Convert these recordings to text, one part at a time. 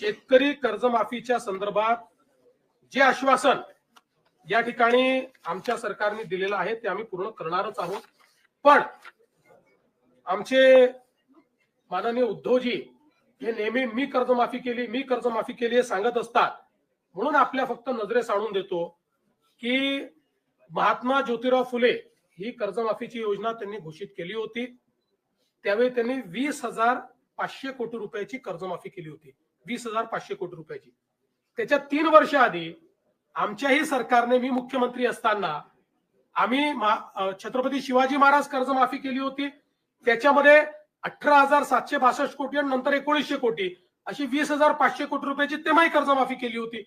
शेतकरी कर्जमाफीच्या संदर्भात जे आश्वासन या ठिकाणी आमच्या सरकारने दिलेलं आहे ते आम्ही पूर्ण करणारच आहोत. पण आमचे माननीय उद्धवजी हे नेहमी मी कर्जमाफी केली मी कर्जमाफी केली हे सांगत असतात. म्हणून आपल्या फक्त नजरेस आणून देतो की महात्मा ज्योतिराव फुले ही कर्जमाफीची योजना त्यांनी घोषित केली होती. त्यावेळी त्यांनी वीस हजार पाचशे कोटी रुपयाची कर्जमाफी केली होती. वीस हजार पाचशे कोटी रुपयाची. त्याच्या तीन वर्ष आधी आमच्याही सरकारने मी मुख्यमंत्री असताना आम्ही छत्रपती शिवाजी महाराज कर्जमाफी केली होती. त्याच्यामध्ये अठरा हजार सातशे बासष्ट कोटी आणि नंतर एकोणीसशे कोटी अशी वीस हजार पाचशे कोटी रुपयाची तेव्हाही कर्जमाफी केली होती.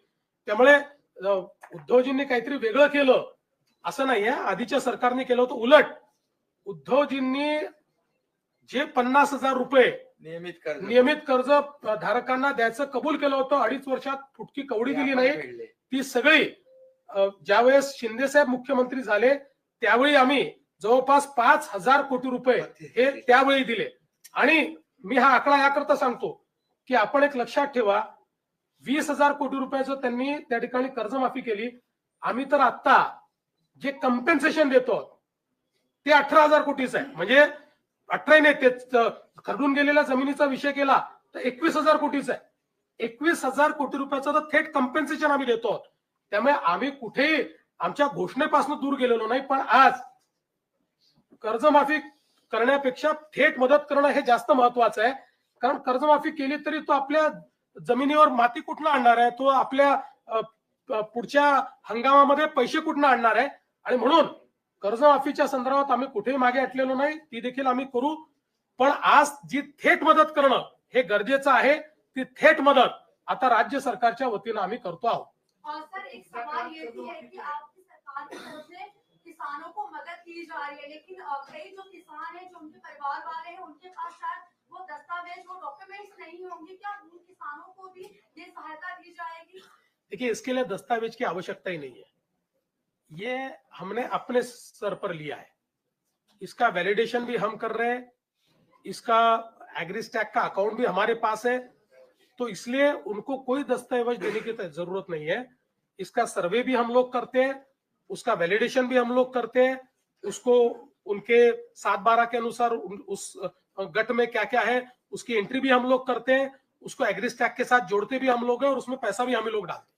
त्यामुळे उद्धवजींनी काहीतरी वेगळं केलं. असं नाहीये. आधीच्या सरकारने केलं होतं उलट. उद्धवजींनी जे पन्नास हजार रुपये नियमित कर्ज. नियमित कर्ज धारकांना द्यायचं कबूल केलं होतं. अडीच वर्षात फुटकी कवडी दिली नाही. ती सगळी ज्यावेळेस शिंदे साहेब मुख्यमंत्री झाले त्यावेळी आम्ही जवळपास पाच हजार कोटी रुपये हे त्यावेळी दिले. आणि मी हा आकडा याकरता सांगतो की आपण एक लक्षात ठेवा वीस हजार कोटी रुपयाचं त्यांनी त्या ठिकाणी कर्जमाफी केली. आम्ही तर आता जे कम्पेन्सेशन देतो ते अठरा हजार कोटीच आहे. म्हणजे अठरा नाही त- खरडून गेलेल्या जमिनीचा विषय केला तर एकवीस हजार कोटीच आहे. एकवीस हजार कोटी रुपयाचं तर थेट कम्पेन्सेशन आम्ही देतो. आहोत. त्यामुळे आम्ही कुठेही आमच्या घोषणेपासून दूर गेलेलो नाही पण आज कर्जमाफी करण्यापेक्षा थेट मदत करणं हे जास्त महत्वाचं आहे. कारण कर्जमाफी केली तरी तो आपल्या जमिनीवर माती कुठनं आणणार आहे? तो आपल्या पुढच्या हंगामामध्ये पैसे कुठनं आणणार आहे? आणि म्हणून कर्जमाफीच्या संदर्भात आम्ही कुठेही मागे हटलेलो नाही. ती देखील आम्ही करू. पण आज जी थेट मदत करणं हे गरजेचं आहे ती थेट मदत आता राज्य सरकारच्या वतीनं आम्ही करतो आहोत. है कि आपकी सरकार की तरफ़ से किसानों को मदद की जा रही है लेकिन कई जो किसान हैं जो उनके परिवार वाले हैं उनके पास शायद वो दस्तावेज़ वो डॉक्यूमेंट्स नहीं होंगे। क्या उन किसानों को भी ये सहायता दी जाएगी? देखिए इसके लिए दस्तावेज़ की आवश्यकता ही नहीं है। ये हमने अपने सर पर लिया है। इसका वैलिडेशन भी हम कर रहे हैं। इसका एग्रीस्टैक का अकाउंट भी हमारे पास है तो इसलिए उनको कोई दस्तावेज़ देने की तो ज़रूरत नहीं है इसका सर्वे भी हम लोग करते हैं उसका वैलिडेशन भी हम लोग करते हैं उसको उनके सात बारह के अनुसार उस गट में क्या क्या है उसकी एंट्री भी हम लोग करते हैं उसको एग्रीस्टैक के साथ जोड़ते भी हम लोग हैं और उसमें पैसा भी हम लोग डालते हैं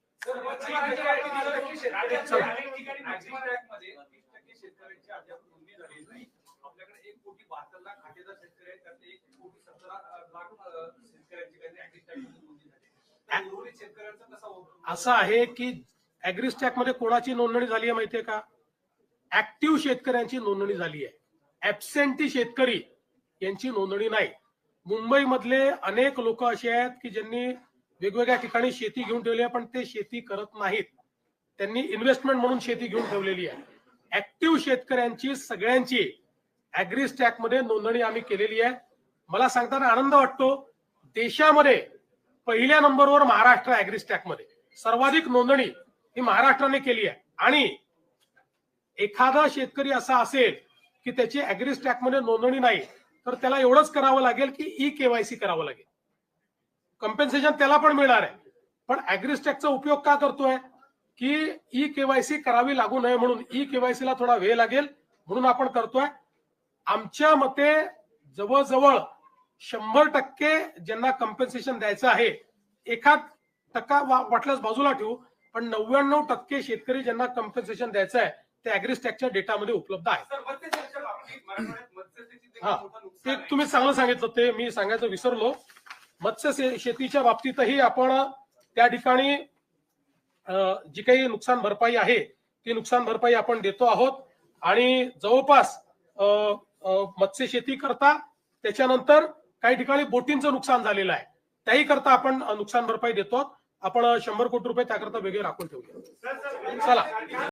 कोटी बहात्तर लाख खातेदार शेतकरी आहेत. त्यातले एक कोटी सत्तर लाख शेतकऱ्यांची काही उर्वरित शेतकऱ्यांचा कसा असं आहे की अॅग्रिस्टॅकमध्ये कोणाची नोंदणी झाली आहे माहितीये का? ऍक्टिव्ह शेतकऱ्यांची नोंदणी झाली आहे. ऍबसेंटी शेतकरी यांची नोंदणी नाही. मुंबईमधले अनेक लोक असे आहेत की ज्यांनी वेगवेगळ्या ठिकाणी शेती घेऊन ठेवली आहे पण ते शेती करत नाहीत. त्यांनी इन्व्हेस्टमेंट म्हणून शेती घेऊन ठेवलेली आहे. ऍक्टिव्ह शेतकऱ्यांची सगळ्यांची अॅग्रिस्टॅकमध्ये नोंदणी आम्ही केलेली आहे. मला सांगताना आनंद वाटतो देशामध्ये पहिल्या नंबरवर महाराष्ट्र अॅग्रिस्टॅकमध्ये. सर्वाधिक नोंदणी ही महाराष्ट्राने केली आहे. आणि एखादा शेतकरी असा असेल की त्याची अॅग्रिस्टॅकमध्ये नोंदणी नाही तर त्याला एवढंच करावं लागेल की ई केवायसी करावं लागेल. कम्पेन्सेशन त्याला पण मिळणार आहे. पण अॅग्रिस्टॅकचा उपयोग का करतोय? की ई केवायसी करावी लागू नये म्हणून ई केवायसी ला थोडा वेळ लागेल म्हणून आपण करतोय. आमच्या मते जवळजवळ शंभर टक्के ज्यांना कम्पेन्सेशन द्यायचं आहे एखाद टक्का वाटल्यास बाजूला ठेवू पण नव्याण्णव टक्के शेतकरी ज्यांना कम्पेन्सेशन द्यायचं आहे ते अॅग्रिस्टॅकच्या डेटामध्ये उपलब्ध आहे हा. ते. तुम्ही चांगलं सांगितलं ते मी सांगायचं विसरलो मत्स्य शेतीच्या बाबतीतही आपण त्या ठिकाणी जी काही नुकसान भरपाई आहे ती नुकसान भरपाई आपण देतो आहोत आणि जवळपास मत्स्य शेती करता त्याच्यानंतर काही ठिकाणी बोटींचं नुकसान झालेलं आहे. त्याही करता आपण नुकसान भरपाई देतो. आपण शंभर कोटी रुपये त्याकरता वेगळे राखून ठेवले चला.